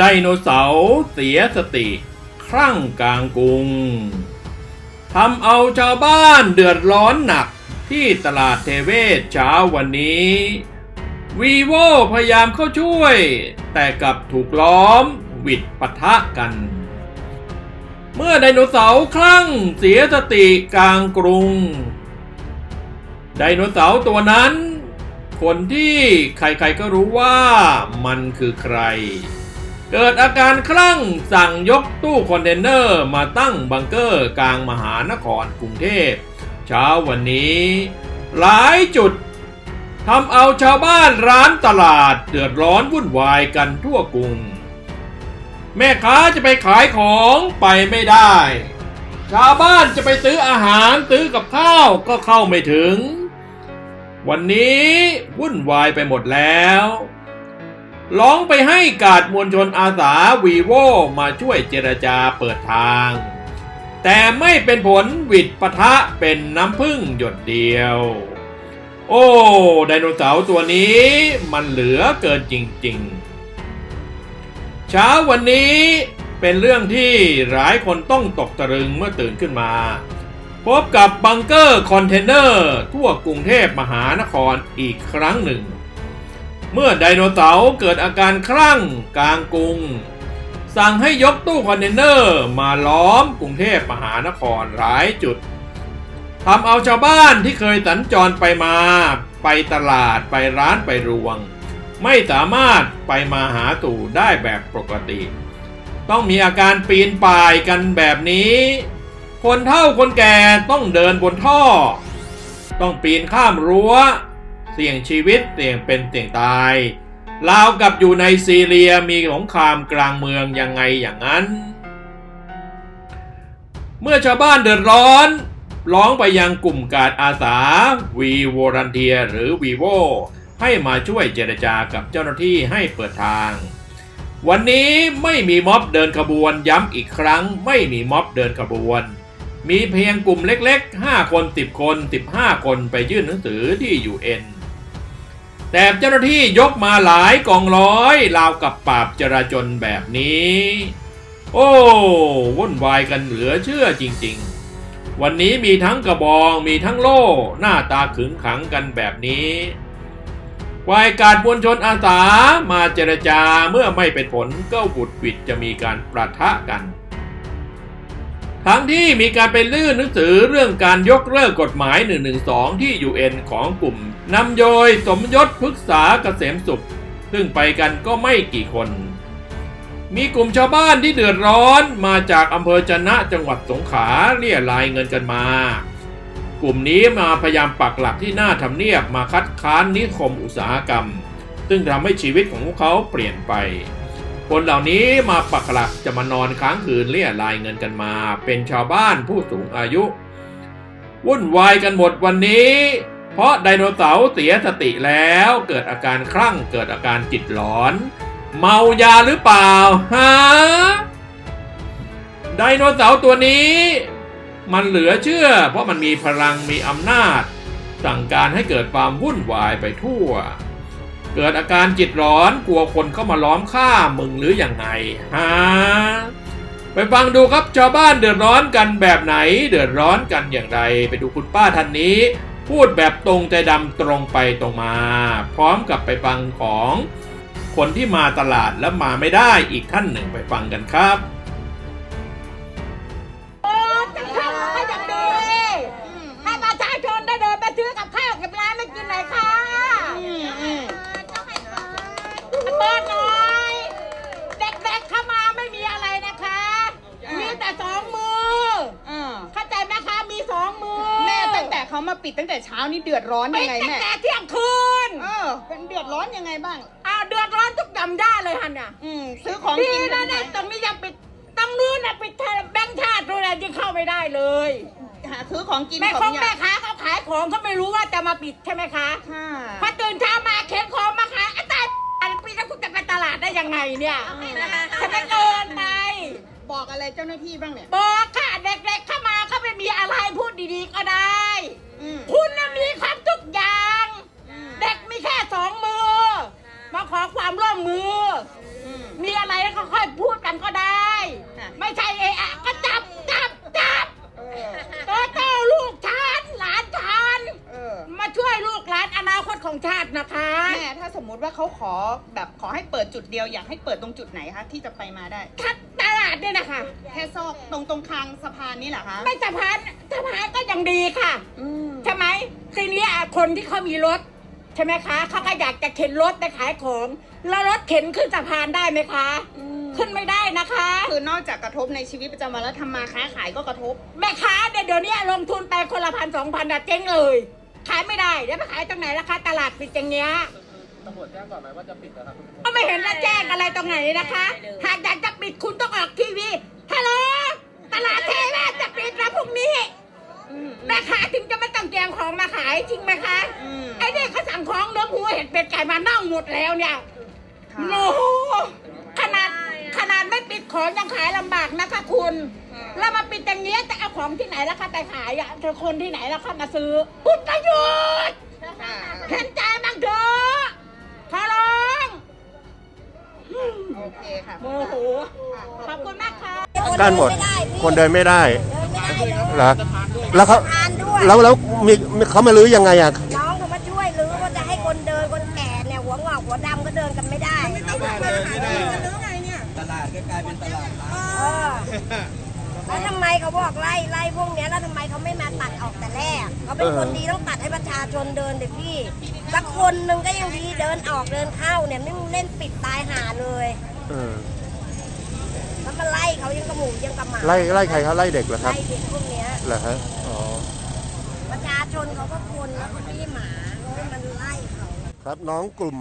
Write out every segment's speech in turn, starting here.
ไดโนเสาร์เสียสติครั่งกลางกรุงทำเอาชาวบ้านเดือดร้อนหนักที่ตลาดเทเวศเช้าวันนี้วีโวพยายามเข้าช่วย แต่กลับถูกล้อมวิดปะทะกัน เมื่อไดโนเสาร์คลั่งเสียสติกลางกรุง ไดโนเสาร์ตัวนั้น คนที่ใครๆก็รู้ว่ามันคือใคร เกิดอาการคลั่งสั่งยกตู้คอนเทนเนอร์มาตั้งบังเกอร์กลางมหานครกรุงเทพ เช้าวันนี้ หลายจุดทำเอาชาวบ้านร้านตลาดเดือดร้อนวุ่นวายกันทั่วกรุง แม่ค้าจะไปขายของไปไม่ได้ ชาวบ้านจะไปซื้ออาหารซื้อกับข้าวก็เข้าไม่ถึง วันนี้วุ่นวายไปหมดแล้ว ร้องไปให้กาดมวลชนอาสาวีโวมาช่วยเจรจาเปิดทาง แต่ไม่เป็นผลวิดปะทะเป็นน้ำพึ่งหยดเดียว โอ้ไดโนเสาร์ตัวนี้มันเหลือเกินจริงๆ เช้าวันนี้เป็นเรื่องที่หลายคนต้องตกตะลึงเมื่อตื่นขึ้นมา พบกับบังเกอร์คอนเทนเนอร์ทั่วกรุงเทพมหานครอีกครั้งหนึ่ง เมื่อไดโนเสาร์เกิดอาการคลั่งกลางกรุง สั่งให้ยกตู้คอนเทนเนอร์มาล้อมกรุงเทพมหานครหลายจุดทำเอาชาวบ้านที่เคยสัญจรไปมา ไปตลาดไปร้านไปรวง ไม่สามารถไปมาหาตู่ได้แบบปกติ ต้องมีอาการปีนป่ายกันแบบนี้ คนเฒ่าคนแก่ต้องเดินบนท่อ ต้องปีนข้ามรั้ว เสี่ยงชีวิตเสี่ยงเป็นเสี่ยงตายราวกับอยู่ในซีเรียมีสงครามกลางเมืองยังไงอย่างนั้น เมื่อชาวบ้านเดือดร้อน ร้องไปยังกลุ่มกาดอาสาวีวอรันเทียหรือวีโวให้มาช่วยเจรจากับเจ้าหน้าที่ให้เปิดทาง วันนี้ไม่มีม็อบเดินขบวนย้ำอีกครั้งไม่มีม็อบเดินขบวน มีเพียงกลุ่มเล็กๆ 5 คน 10 คน 15 คนไปยื่นหนังสือที่ UN แต่เจ้าหน้าที่ยกมาหลายกองร้อยราวกับปราบจราจนแบบนี้ โอ้วุ่นวายกันเหลือเชื่อจริง ๆ วันนี้มีทั้งกระบองมีทั้งโล่หน้าตาขึงขังกันแบบนี้วายการมวลชนอาสามาเจรจาเมื่อไม่เป็นผลก็บุดวิดจะมีการประทะกัน ทั้งที่มีการไปลื่นหนังสือเรื่องการยกเลิกกฎหมาย 112 ที่ UN ของกลุ่ม นำโดยสมยศพฤกษาเกษมสุข ซึ่งไปกันก็ไม่กี่คน มีกลุ่มชาวบ้านที่เดือดร้อนมาจากอำเภอจนะจังหวัดสงขลาเรียรายเงินกันมา กลุ่มนี้มาพยายามปักหลักที่หน้าทำเนียบมาคัดค้านนิคมอุตสาหกรรม ซึ่งทำให้ชีวิตของพวกเขาเปลี่ยนไป คนเหล่านี้มาปักหลักจะมานอนค้างคืนเรียรายเงินกันมา เป็นชาวบ้านผู้สูงอายุ วุ่นวายกันหมดวันนี้ เพราะไดโนเสาร์เสียสติแล้วเกิดอาการคลั่งเกิดอาการจิตหลอน เมายาหรือเปล่าฮะไดโนเสาร์ตัวนี้ มันเหลือเชื่อ เพราะมันมีพลังมีอำนาจ สั่งการให้เกิดความวุ่นวายไปทั่ว เกิดอาการจิตร้อนกลัวคนเข้ามาล้อมฆ่ามึงหรืออย่างไงฮะไปฟังดูครับชาวบ้านเดือดร้อนกันแบบไหน เดือดร้อนกันอย่างไร ไปดูคุณป้าท่านนี้ พูดแบบตรงใจดำตรงไปตรงมา พร้อมกับไปฟังของคนที่มาตลาดแล้วมาไม่ได้อีกท่านหนึ่งไปฟังกันครับโอ้จะทำให้ย่างดีให้ประชาชนได้เดินไปซื้อกับข้าวกับร้านไม่กินหน่อยค่ะเปิดหน่อยเด็กๆเข้ามาไม่มีอะไรนะคะ มีแต่สองมือเข้าใจไหมคะมีสองมือ ตั้งแต่เขามาปิดตั้งแต่เช้านี่เดือดร้อนปิยัดงไงตั้งแม่ แต่เที่ยงคืนเออ เป็นเดือดร้อนยังไงบ้าง อ้าวเดือดร้อนทุกยำได้เลยฮันเนี่ยอืมซื้อของดีกินนะเนี่ยตรงนี้ยังปิดตรงนู้นน่ะปิดแบงค์ชาติด้วยนะยังเข้าไม่ได้เลย หาซื้อของกินแม่ขขอองงอแม่ยากค้าเขาขายของเขาไม่รู้ว่าจะมาปิดใช่ไหมคะค่ะพอตื่นเช้ามาเข็นของมาขายไอ้ตายปีแล้วคุณจะไปตลาดได้ยังไงเนี่ยจะไม่เกินไป บอกอะไรเจ้าหน้าที่บ้างเนี่ย บอกค่ะเด็กๆเข้ามาเขา ไม่มีอะไรพูดดีๆก็ได้ อืมคุณน่ะมีครบทุกอย่างอืมเด็กมีแค่สองมือ มาขอความร่วมมือ อืม มีมีอะไรก็ค่อยพูดกันก็ได้ไม่ใช่เอะอะก็จับจับจับเออ โตโต้ลูกฉันหลานฉันเออ มาช่วยลูกหลานอนาคตของชาตินะคะ แม่ถ้าสมมุติว่าเขาขอแบบขอให้เปิดจุดเดียวอยากให้เปิดตรงจุดไหนคะที่จะไปมาได้ ทัดตลาดเนี่ยนะคะ แค่ซอกตรงตรงคางสะพานนี่เหรอคะไม่สะพานสะพานก็ยังดีค่ะ อืมใช่ไหมทีนี้อะคนที่เขามีรถ ใช่ไหมคะ เขาก็อยากจะเข็นรถไปขายของ แล้วรถเข็นขึ้นสะพานได้ไหมคะ อืมขึ้นไม่ได้นะคะ คือนอกจากกระทบในชีวิตประจำวันแล้วทำมาค้าขายก็กระทบ แม่ค้าเนี่ยเดี๋ยวนี้ลงทุนไปคนละพันสองพันอะเจ๊งเลย ขายไม่ได้เดี๋ยวไปขายตรงไหนล่ะคะตลาดปิดอย่างเงี้ยตำรวจแจ้งก่อนไหมว่าจะปิดนะครับก็ไม่เห็นจะแจ้งอะไรตรงไหนนะคะหากอยากจะปิดคุณต้องออกทีวีฮัลโหลตลาดเทแม่จะปิดแล้วพรุ่งนี้อืมแม่ค้าถึงจะไม่ต้องแกงของมาขายจริงไหมคะอืมไอ้นี่เขาสั่งของเนื้อหัวเห็ดเป็ดไก่มาเน่าหมดแล้วเนี่ยค่ะโอ้โหขนาดขนาดไม่ปิดของยังขายลำบากนะคะคุณ แล้วมาปิดอย่างเงี้ยจะเอาของที่ไหนล่ะคะไปขายอะเธอคนที่ไหนล่ะคะมาซื้อคุณประโยชน์ค่ะเห็นใจบ้างเถอะขอร้องโอเคค่ะโมโหขอบคุณมากค่ะกั้นหมดคนเดินไม่ได้เดินไม่ได้เลยเหรอแล้วเขาทานด้วยแล้วแล้วมีมีเขามาลื้อยังไงอะน้องเขามาช่วยหรือว่าจะให้คนเดินคนแก่เนี่ยหัวงอกหัวดำก็เดินกันไม่ได้ไม่ได้เลยไม่ได้ตลาดก็กลายเป็นตลาดแล้วทำ ไมเขาบอกไล่ไล่พวกเนี้ยแล้วทำไมเขาไม่มาตัดออกแต่แรกเขาเป็นคนดีต้องตัดให้ประชาชนเดินเด็พี่สักคนหนึ่งก็ยังดีเดินออกเดินเข้าเนี่ยไม่เล่นปิดตายหาเลยเออแล้วมาไล่เขายังกระหมูยังกระหมาไล่ไล่ใครเขาไล่เด็กเหรอครับไล่เด็กพวกเนี้ยเหรอฮะอ๋อประชาชนเขาก็คนแล้วก็มีหมาแล้วมันไล่เขาครับน้องกลุ่ม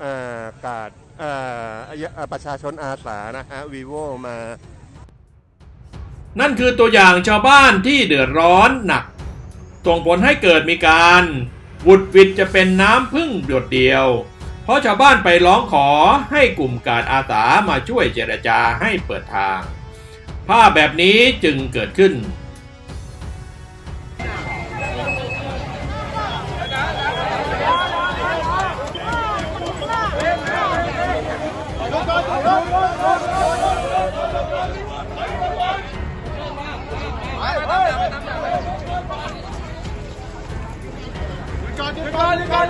เอ่อกาดเอ่อเอ่อประชาชนอาสานะฮะวีโวมา นั่นคือตัวอย่างชาวบ้านที่เดือดร้อนหนัก ส่งผลให้เกิดมีการวุดวิดจะเป็นน้ำพึ่งหยดเดียว เพราะชาวบ้านไปร้องขอให้กลุ่มกาดอาสามาช่วยเจรจาให้เปิดทาง ภาพแบบนี้จึงเกิดขึ้น ว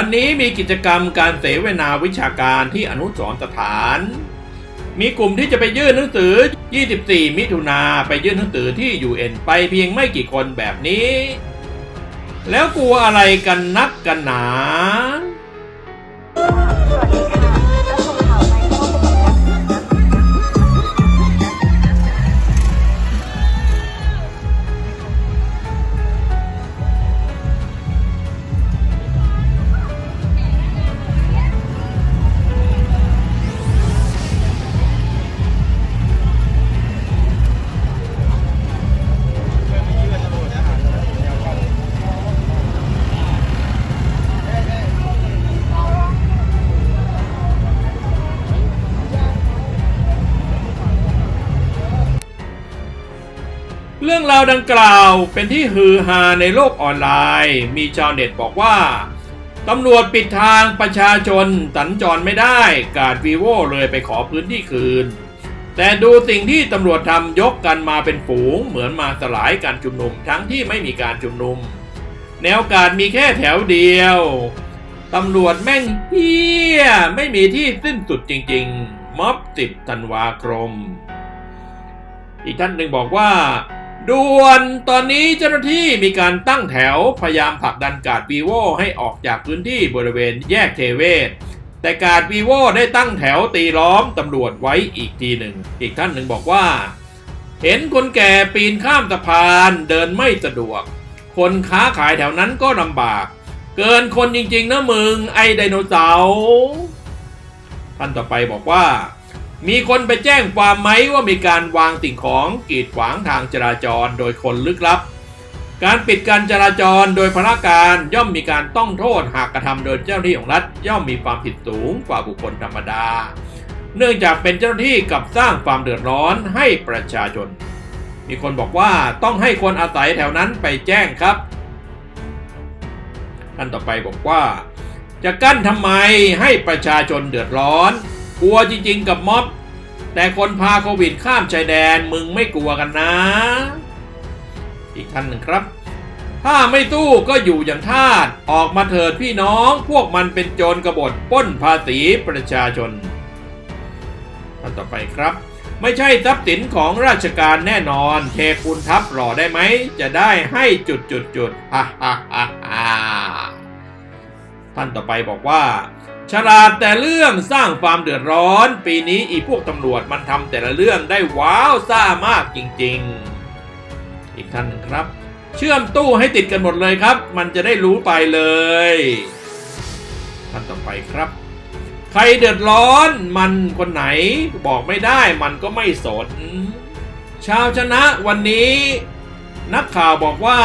ันนี้มีกิจกรรมการเสวนาวิชาการที่อนุสรสถาน มีกลุ่มที่จะไปยื่นหนังสือ 24 มิถุนาไปยื่นหนังสือที่ UN ไปเพียงไม่กี่คนแบบนี้ แล้วกลัวอะไรกันนักกันหนา รื่องราวดังกล่าวเป็นที่ฮือฮาในโลกออนไลน์ มีชาวเน็ตบอกว่าตำรวจปิดทางประชาชนสัญจรไม่ได้ กาดวีโวเลยไปขอพื้นที่คืน แต่ดูสิ่งที่ตำรวจทำยกกันมาเป็นฝูง เหมือนมาสลายการชุมนุมทั้งที่ไม่มีการชุมนุม แนวกาดมีแค่แถวเดียวตำรวจแม่งเฮี้ยไม่มีที่สิ้นสุดจริง ๆ ม็อบสิบธันวาคมอีกท่านหนึ่งบอกว่า ด่วนตอนนี้เจ้าหน้าที่มีการตั้งแถวพยายามผลักดันกาดวีโวให้ออกจากพื้นที่บริเวณแยกเทเวศ แต่กาดวีโวได้ตั้งแถวตีล้อมตำรวจไว้อีกทีหนึ่ง อีกท่านหนึ่งบอกว่า เห็นคนแก่ปีนข้ามสะพานเดินไม่สะดวก คนค้าขายแถวนั้นก็ลำบาก เกินคนจริงๆนะมึงไอไดโนเสาร์ท่านต่อไปบอกว่า มีคนไปแจ้งความไหมว่ามีการวางสิ่งของกีดขวางทางจราจรโดยคนลึกลับ การปิดการจราจรโดยพละการย่อมมีการต้องโทษหากกระทำโดยเจ้าหน้าที่ของรัฐย่อมมีความผิดสูงกว่าบุคคลธรรมดา เนื่องจากเป็นเจ้าหน้าที่กับสร้างความเดือดร้อนให้ประชาชน มีคนบอกว่าต้องให้คนอาศัยแถวนั้นไปแจ้งครับท่านต่อไปบอกว่า จะกั้นทำไมให้ประชาชนเดือดร้อน กลัวจริงๆกับม็อบ แต่คนพาโควิดข้ามชายแดนมึงไม่กลัวกันนะ อีกท่านหนึ่งครับ ถ้าไม่ตู้ก็อยู่อย่างทาสออกมาเถิดพี่น้องพวกมันเป็นโจรกบฏป้นภาษีประชาชนท่านต่อไปครับ ไม่ใช่ทรัพย์สินของราชการแน่นอนเทคูณทับหล่อได้ไหม จะได้ให้จุดจุดจุดฮ่าฮ่าฮ่าท่านต่อไปบอกว่า ฉลาดแต่เรื่องสร้างความเดือดร้อน ปีนี้อีพวกตำรวจมันทำแต่ละเรื่องได้ว้าวซ่ามากจริงๆ อีกท่านหนึ่งครับ เชื่อมตู้ให้ติดกันหมดเลยครับ มันจะได้รู้ไปเลยท่านต่อไปครับ ใครเดือดร้อนมันคนไหนบอกไม่ได้มันก็ไม่สน ชาวชนะวันนี้นักข่าวบอกว่า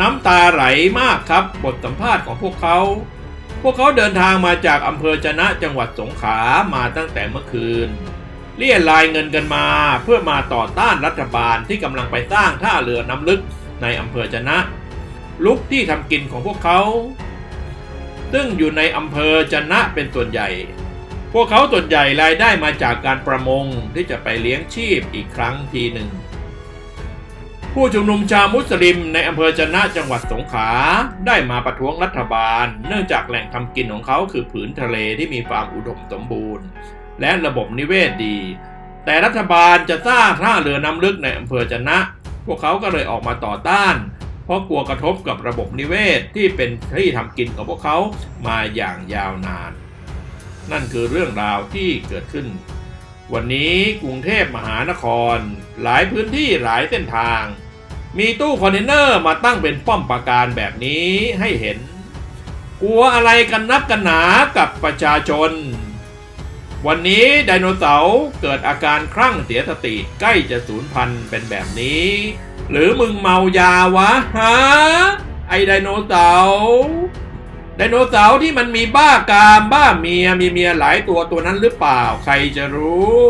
น้ำตาไหลมากครับ บทสัมภาษณ์ของพวกเขา พวกเขาเดินทางมาจากอำเภอชนะจังหวัดสงขลามาตั้งแต่เมื่อคืน เรียรายเงินกันมาเพื่อมาต่อต้านรัฐบาลที่กำลังไปสร้างท่าเรือน้ำลึกในอำเภอชนะ ลุกที่ทำกินของพวกเขา ซึ่งอยู่ในอำเภอชนะเป็นส่วนใหญ่ พวกเขาส่วนใหญ่รายได้มาจากการประมงที่จะไปเลี้ยงชีพอีกครั้งทีหนึ่ง ผู้ชุมนุมชาวมุสลิมในอำเภอชนะจังหวัดสงขลาได้มาประท้วงรัฐบาล เนื่องจากแหล่งทำกินของเขาคือผืนทะเลที่มีความอุดมสมบูรณ์ และระบบนิเวศดี แต่รัฐบาลจะสร้างท่าเรือน้ำลึกในอำเภอชนะ พวกเขาก็เลยออกมาต่อต้าน เพราะกลัวกระทบกับระบบนิเวศที่เป็นที่ทำกินของพวกเขามาอย่างยาวนาน นั่นคือเรื่องราวที่เกิดขึ้น วันนี้กรุงเทพมหานคร หลายพื้นที่หลายเส้นทาง มีตู้คอนเทนเนอร์มาตั้งเป็นป้อมปราการแบบนี้ให้เห็น กลัวอะไรกันนักกันหนากับประชาชน วันนี้ไดโนเสาร์เกิดอาการคลั่งเสียสติใกล้จะสูญพันธุ์เป็นแบบนี้ หรือมึงเมายาวะฮะไอไดโนเสาร์ ไดโนเสาร์ที่มันมีบ้ากามบ้าเมียมีเมียหลายตัวตัวนั้นหรือเปล่าใครจะรู้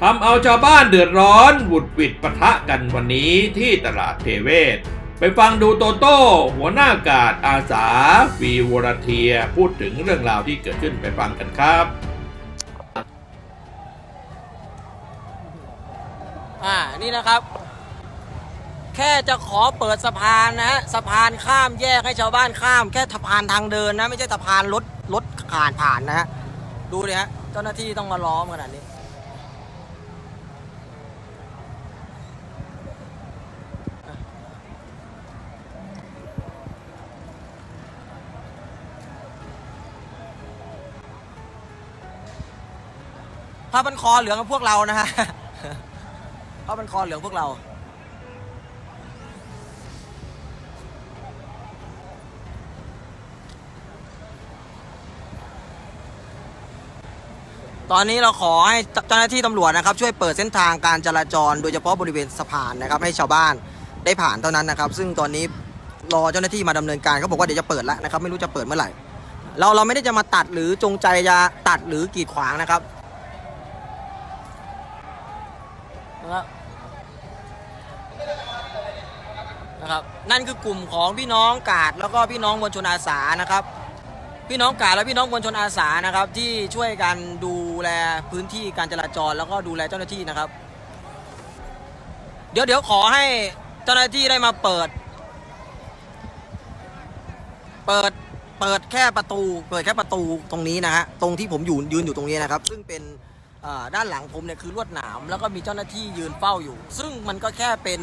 ทำเอาชาวบ้านเดือดร้อนหวุดหวิดปะทะกันวันนี้ที่ตลาดเทเวศ ไปฟังดูโตโต้หัวหน้ากาดอาสาวีวรเทียพูดถึงเรื่องราวที่เกิดขึ้นไปฟังกันครับอ่านี่นะครับ แค่จะขอเปิดสะพานนะฮะสะพานข้ามแยกให้ชาวบ้านข้าม แค่สะพานทางเดินนะ ไม่ใช่สะพานรถรถผ่านผ่านนะฮะดูดิฮะเจ้าหน้าที่ต้องมาล้อมขนาดนี้ผ้าพันคอเหลืองกับพวกเรานะฮะผ้าพันคอเหลืองพวกเรา ตอนนี้เราขอให้เจ้าหน้าที่ตำรวจนะครับช่วยเปิดเส้นทางการจราจร โดยเฉพาะบริเวณสะพานนะครับให้ชาวบ้านได้ผ่านเท่านั้นนะครับ ซึ่งตอนนี้รอเจ้าหน้าที่มาดำเนินการเขาบอกว่าเดี๋ยวจะเปิดแล้วนะครับไม่รู้จะเปิดเมื่อไหร่ เราเราไม่ได้จะมาตัดหรือจงใจจะตัดหรือกีดขวางนะครับนะครับนะครับนั่นคือกลุ่มของพี่น้องกาดแล้วก็พี่น้องมวลชนอาสานะครับ พี่น้องกาและพี่น้องมวลชนอาสานะครับ ที่ช่วยกันดูแลพื้นที่การจราจรแล้วก็ดูแลเจ้าหน้าที่นะครับ เดี๋ยวเดี๋ยวขอให้เจ้าหน้าที่ได้มาเปิด เปิดเปิดแค่ประตู เปิดแค่ประตูตรงนี้นะฮะตรงที่ผมอยู่ยืนอยู่ตรงนี้นะครับ ซึ่งเป็นด้านหลังผมเนี่ยคือลวดหนาม แล้วก็มีเจ้าหน้าที่ยืนเฝ้าอยู่ ซึ่งมันก็แค่เป็น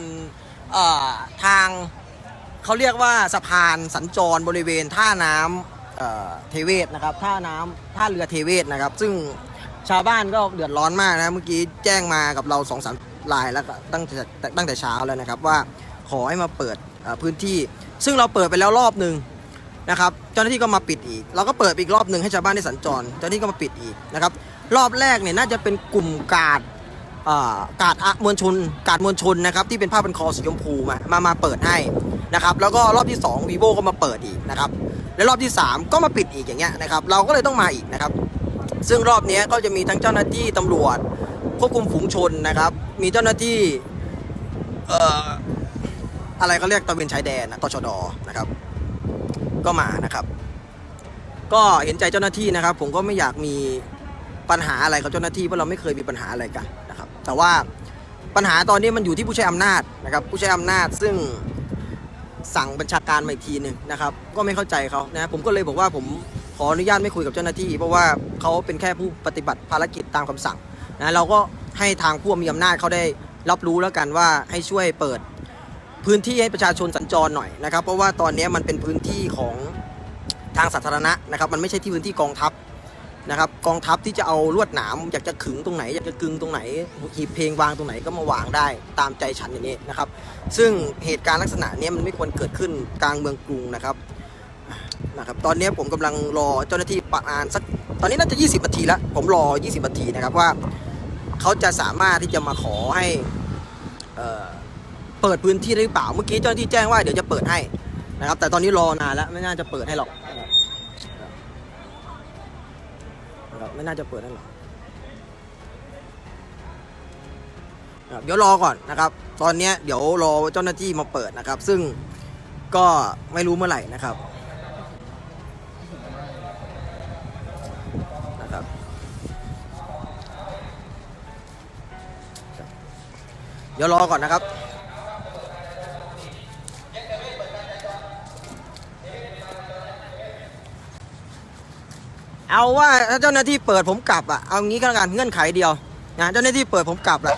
ทางเขาเรียกว่าสะพานสัญจรบริเวณท่าน้ำ เทเวศนะครับท่าน้ำท่าเรือเทเวศนะครับ ซึ่งชาวบ้านก็เดือดร้อนมากนะเมื่อกี้แจ้งมากับเราสองสามลายแล้วตั้งแต่ตั้งแต่เช้าแล้วนะครับว่าขอให้มาเปิดพื้นที่ ซึ่งเราเปิดไปแล้วรอบหนึ่งนะครับเจ้าหน้าที่ก็มาปิดอีก เราก็เปิดอีกรอบหนึ่งให้ชาวบ้านได้สัญจรเจ้าหน้าที่ก็มาปิดอีกนะครับรอบแรกเนี่ยน่าจะเป็นกลุ่มกาดกาดอะมวลชนกาดมวลชนนะครับที่เป็นผ้าพันคอสีชมพูมามามาเปิดให้ นะครับแล้วก็รอบที่ 2 vivo ก็มาเปิดอีกนะครับและรอบที่ 3 ก็มาปิดอีกอย่างเงี้ยนะครับเราก็เลยต้องมาอีกนะครับซึ่งรอบนี้ก็จะมีทั้งเจ้าหน้าที่ตำรวจควบคุมฝูงชนนะครับ มีเจ้าหน้าที่เอ่ออะไรเขาเรียกตะเวนชายแดนนะตชดนะครับ ก็มานะครับ ก็เห็นใจเจ้าหน้าที่นะครับ ผมก็ไม่อยากมีปัญหาอะไรกับเจ้าหน้าที่เพราะเราไม่เคยมีปัญหาอะไรกันนะครับ แต่ว่าปัญหาตอนนี้มันอยู่ที่ผู้ใช้อำนาจนะครับ ผู้ใช้อำนาจซึ่ง สั่งบัญชาการมาอีกทีหนึ่งนะครับก็ไม่เข้าใจเขานะผมก็เลยบอกว่าผมขออนุญาตไม่คุยกับเจ้าหน้าที่ เพราะว่าเขาเป็นแค่ผู้ปฏิบัติภารกิจตามคำสั่งนะเราก็ให้ทางผู้มีอำนาจเขาได้รับรู้แล้วกันว่าให้ช่วยเปิดพื้นที่ให้ประชาชนสัญจรหน่อยนะครับ เพราะว่าตอนนี้มันเป็นพื้นที่ของทางสาธารณะนะครับ มันไม่ใช่ที่พื้นที่กองทัพ นะครับกองทัพที่จะเอาลวดหนามอยากจะขึงตรงไหน อยากจะกึงตรงไหนหีบเพลงวางตรงไหนก็มาวางได้ตามใจฉันอย่างนี้นะครับ ซึ่งเหตุการณ์ลักษณะนี้มันไม่ควรเกิดขึ้นกลางเมืองกรุงนะครับนะครับ ตอนนี้ผมกำลังรอเจ้าหน้าที่ประมาณสักตอนนี้น่าจะ 20นาทีแล้วผมรอ 20นาทีนะครับว่าเขาจะสามารถที่จะมาขอให้เอ่อเปิดพื้นที่ได้หรือเปล่าเมื่อกี้เจ้าหน้าที่แจ้งว่าเดี๋ยวจะเปิดให้นะครับ แต่ตอนนี้รอนานแล้วไม่น่าจะเปิดให้หรอก ครับไม่น่าจะเปิดให้หรอกเดี๋ยวรอก่อนนะครับ ตอนนี้เดี๋ยวรอเจ้าหน้าที่มาเปิดนะครับ ซึ่งก็ไม่รู้เมื่อไหร่นะครับนะครับ เดี๋ยวรอก่อนนะครับ เอาว่าถ้าเจ้าหน้าที่เปิดผมกลับอะเอางี้ก็แล้วกันเงื่อนไขเดียวนะเจ้าหน้าที่เปิดผมกลับแหละ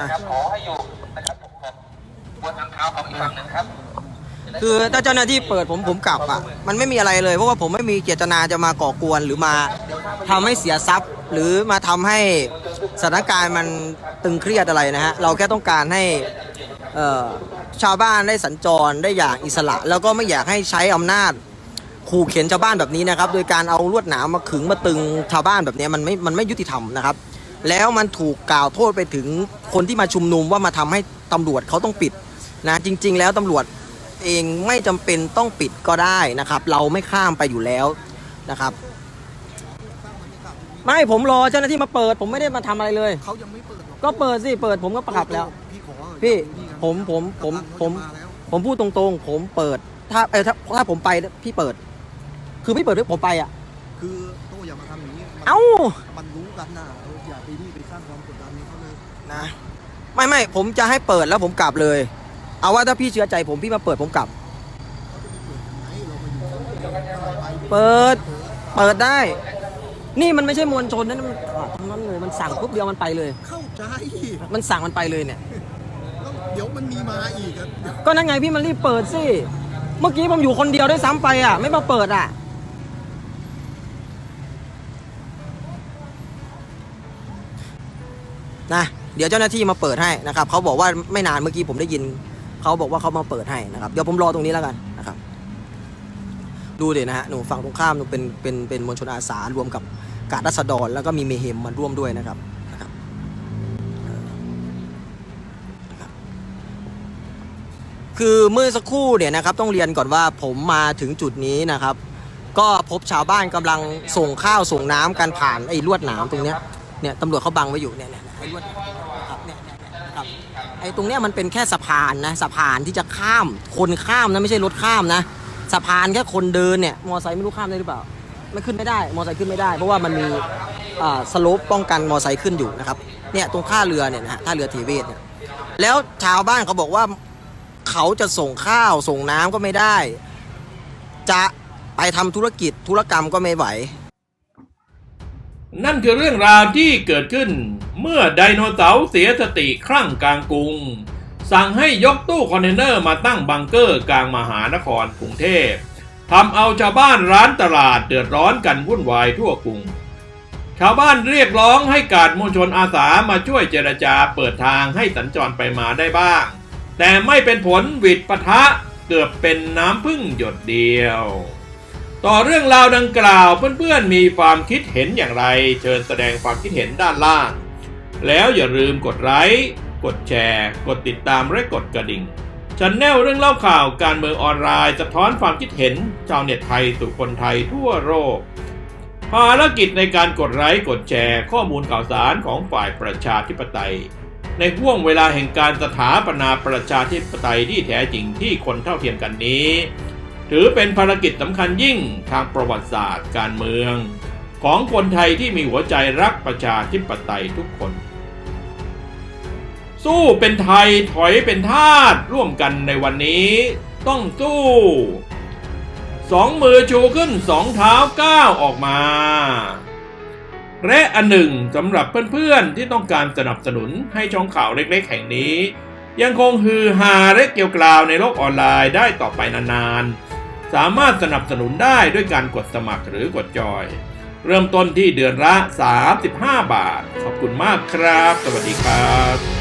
นะคือถ้าเจ้าหน้าที่เปิดผมผมกลับอะมันไม่มีอะไรเลย เพราะว่าผมไม่มีเจตนาจะมาก่อกวนหรือมาทำให้เสียทรัพย์ หรือมาทำให้สถานการณ์มันตึงเครียดอะไรนะฮะเราแค่ต้องการให้เอ่อชาวบ้านได้สัญจรได้อย่างอิสระ แล้วก็ไม่อยากให้ใช้อำนาจ ขู่เข็นชาวบ้านแบบนี้นะครับ โดยการเอาลวดหนามมาขึงมาตึงชาวบ้านแบบนี้มันไม่มันไม่ยุติธรรมนะครับ แล้วมันถูกกล่าวโทษไปถึงคนที่มาชุมนุมว่ามาทำให้ตำรวจเขาต้องปิดนะจริง ๆ แล้วตำรวจเองไม่จำเป็นต้องปิดก็ได้นะครับ เราไม่ข้ามไปอยู่แล้วนะครับไม่ผมรอเจ้าหน้าที่มาเปิด ผมไม่ได้มาทำอะไรเลยเขายังไม่เปิดหรอกก็เปิดสิเปิดผมก็ประกับแล้ว พี่ขอพี่พี่ครับผมผมผมผมกำลังเขาจะาแล้วผมพูดตรงๆ ผมเปิดถ้าเออถ้าถ้าผมไปพี่เปิด คือพี่เปิดด้วยผมไปอะ คือโต้อย่ามาทำอย่างนี้มันเอ้า มันรู้กันนะเอออย่าไปนี่ไปสร้างความกดดันให้เขาเลยนะ ไม่ไม่ผมจะให้เปิดแล้วผมกลับเลย เอาว่าถ้าพี่เชื่อใจผมพี่มาเปิดผมกลับ ไหนเรามาอยู่กันไปเปิด เปิดได้ นี่มันไม่ใช่มวลชนนะมันอะทั้งนั้นเลย มันสั่งปุ๊บเดียวมันไปเลย เข้าใจมันสั่งมันไปเลยเนี่ย แล้วเดี๋ยวมันมีมาอีกอะเดี๋ยวก็นั่นไงพี่มันรีบเปิดสิ เมื่อกี้ผมอยู่คนเดียวด้วยซ้ำไปอะ ไม่มาเปิดอะ นะเดี๋ยวเจ้าหน้าที่มาเปิดให้นะครับเขาบอกว่าไม่นานเมื่อกี้ผมได้ยินเขาบอกว่าเขามาเปิดให้นะครับเดี๋ยวผมรอตรงนี้แล้วกันนะครับ ดูเดี๋ยวนะฮะหนูฝั่งตรงข้ามหนูเป็นเป็นเป็นมวลชนอาสารวมกับกาดรัษฎรแล้วก็มีเมเฮมมาร่วมด้วยนะครับนะครับคือเมื่อสักครู่เนี่ยนะครับต้องเรียนก่อนว่าผมมาถึงจุดนี้นะครับ ก็พบชาวบ้านกำลังส่งข้าวส่งน้ำกันผ่านไอ้ลวดหนามตรงเนี้ยเนี่ยตำรวจเขาบังไว้อยู่เนี่ยเนี่ย ไอ้ลวดครับเนี่ยครับไอ้ตรงเนี้ยมันเป็นแค่สะพานนะสะพานที่จะข้ามคนข้ามนะไม่ใช่รถข้ามนะสะพานแค่คนเดินเนี่ยมอไซค์ไม่รู้ข้ามได้หรือเปล่าไม่ขึ้นไม่ได้ มอไซค์ขึ้นไม่ได้ เพราะว่ามันมีอ่าสโลปป้องกันมอไซค์ขึ้นอยู่นะครับเนี่ยตรงท่าเรือเนี่ยนะฮะท่าเรือเทเวศเนี่ยแล้วชาวบ้านเขาบอกว่าเขาจะส่งข้าวส่งน้ำก็ไม่ได้ จะไปทำธุรกิจธุรกรรมก็ไม่ไหว นั่นคือเรื่องราวที่เกิดขึ้น เมื่อไดโนเสาร์เสียสติครั่งกลางกรุง สั่งให้ยกตู้คอนเทนเนอร์มาตั้งบังเกอร์กลางมหานครกรุงเทพทำเอาชาวบ้านร้านตลาดเดือดร้อนกันวุ่นวายทั่วกรุง ชาวบ้านเรียกร้องให้การมวลชนอาสามาช่วยเจรจาเปิดทางให้สัญจรไปมาได้บ้าง แต่ไม่เป็นผลวิดปะทะเกือบเป็นน้ำพึ่งหยดเดียว ต่อเรื่องราวดังกล่าวเพื่อนๆมีความคิดเห็นอย่างไร เชิญแสดงความคิดเห็นด้านล่าง แล้วอย่าลืมกดไลค์กดแชร์ กดติดตามและกดกระดิ่งชันแนลเรื่องเล่าข่าวการเมืองออนไลน์สะท้อนความคิดเห็นชาวเน็ตไทยสู่คนไทยทั่วโลกภารกิจในการกดไลค์กดแชร์ ข้อมูลข่าวสารของฝ่ายประชาธิปไตย ในห่วงเวลาแห่งการสถาปนาประชาธิปไตยที่แท้จริงที่คนเท่าเทียมกันนี้ ถือเป็นภารกิจสำคัญยิ่งทางประวัติศาสตร์การเมือง ของคนไทยที่มีหัวใจรักประชาธิปไตยทุกคน สู้เป็นไทยถอยเป็นทาสร่วมกันในวันนี้ ต้องสู้สองมือชูขึ้นสองเท้าก้าวออกมา และอันหนึ่งสำหรับเพื่อนๆที่ต้องการสนับสนุนให้ช่องข่าวเล็กๆ แห่งนี้ ยังคงฮือฮาและเกี่ยวกราวในโลกออนไลน์ได้ต่อไปนานๆ สามารถสนับสนุนได้ด้วยการกดสมัครหรือกดจอย เริ่มต้นที่เดือนละ 35 บาท ขอบคุณมากครับ สวัสดีครับ